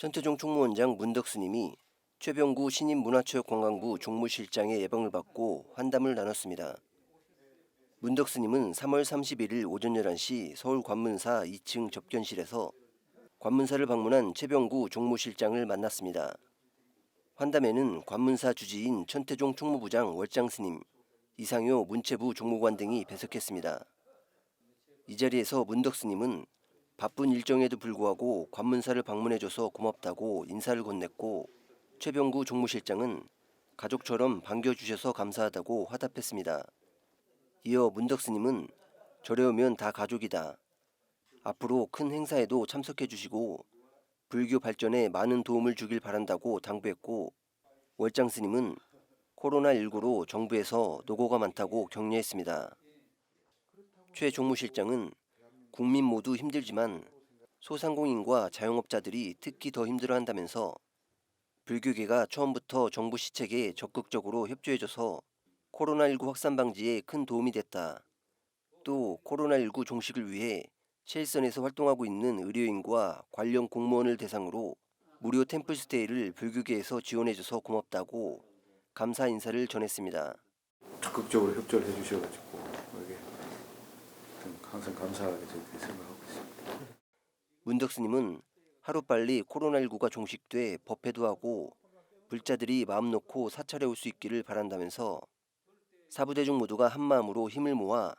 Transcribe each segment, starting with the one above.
천태종 총무원장 문덕 스님이 최병구 신임 문화체육관광부 종무실장의 예방을 받고 환담을 나눴습니다. 문덕 스님은 3월 31일 오전 11시 서울 관문사 2층 접견실에서 관문사를 방문한 최병구 종무실장을 만났습니다. 환담에는 관문사 주지인 천태종 총무부장 월장 스님, 이상효 문체부 종무관 등이 배석했습니다. 이 자리에서 문덕 스님은 바쁜 일정에도 불구하고 관문사를 방문해줘서 고맙다고 인사를 건넸고 최병구 종무실장은 가족처럼 반겨주셔서 감사하다고 화답했습니다. 이어 문덕 스님은 절에 오면 다 가족이다. 앞으로 큰 행사에도 참석해 주시고 불교 발전에 많은 도움을 주길 바란다고 당부했고 월장 스님은 코로나19로 정부에서 노고가 많다고 격려했습니다. 최 종무실장은 국민 모두 힘들지만 소상공인과 자영업자들이 특히 더 힘들어한다면서 불교계가 처음부터 정부 시책에 적극적으로 협조해줘서 코로나19 확산 방지에 큰 도움이 됐다. 또 코로나19 종식을 위해 체일선에서 활동하고 있는 의료인과 관련 공무원을 대상으로 무료 템플스테이를 불교계에서 지원해줘서 고맙다고 감사 인사를 전했습니다. 적극적으로 협조를 해주셔가지고 항상 감사하게 생각하고 있습니다. 문덕 스님은 하루빨리 코로나19가 종식돼 법회도 불자들이 마음 놓고 사찰해 올수 있기를 바란다면서 사부대중 모두가 한마음으로 힘을 모아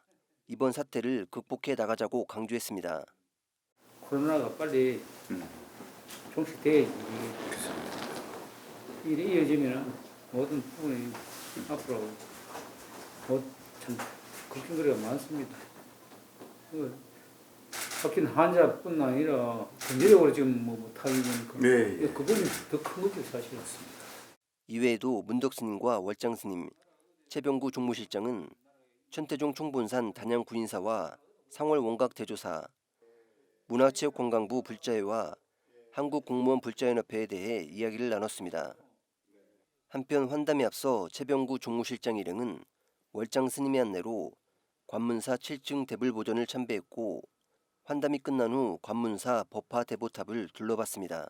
이번 사태를 극복해 나가자고 강조했습니다. 코로나가 빨리 음. 종식돼야지 이게 일이 이어지면 모든 부분이 앞으로 뭐참 걱정거리가 많습니다. 그 박힌 환자뿐 아니라 경제적으로 지금 뭐 못하는 그, 네, 예. 그분이 더 큰 거죠 사실은. 이외에도 문덕 스님과 월장 스님, 최병구 종무실장은 천태종 총본산 단양 구인사와 상월 원각 대조사, 문화체육관광부 불자회와 한국공무원 불자연협회에 대해 이야기를 나눴습니다. 한편 환담에 앞서 최병구 종무실장 일행은 월장 스님의 안내로 관문사 7층 대불보전을 참배했고 환담이 끝난 후 관문사 법화 대보탑을 둘러봤습니다.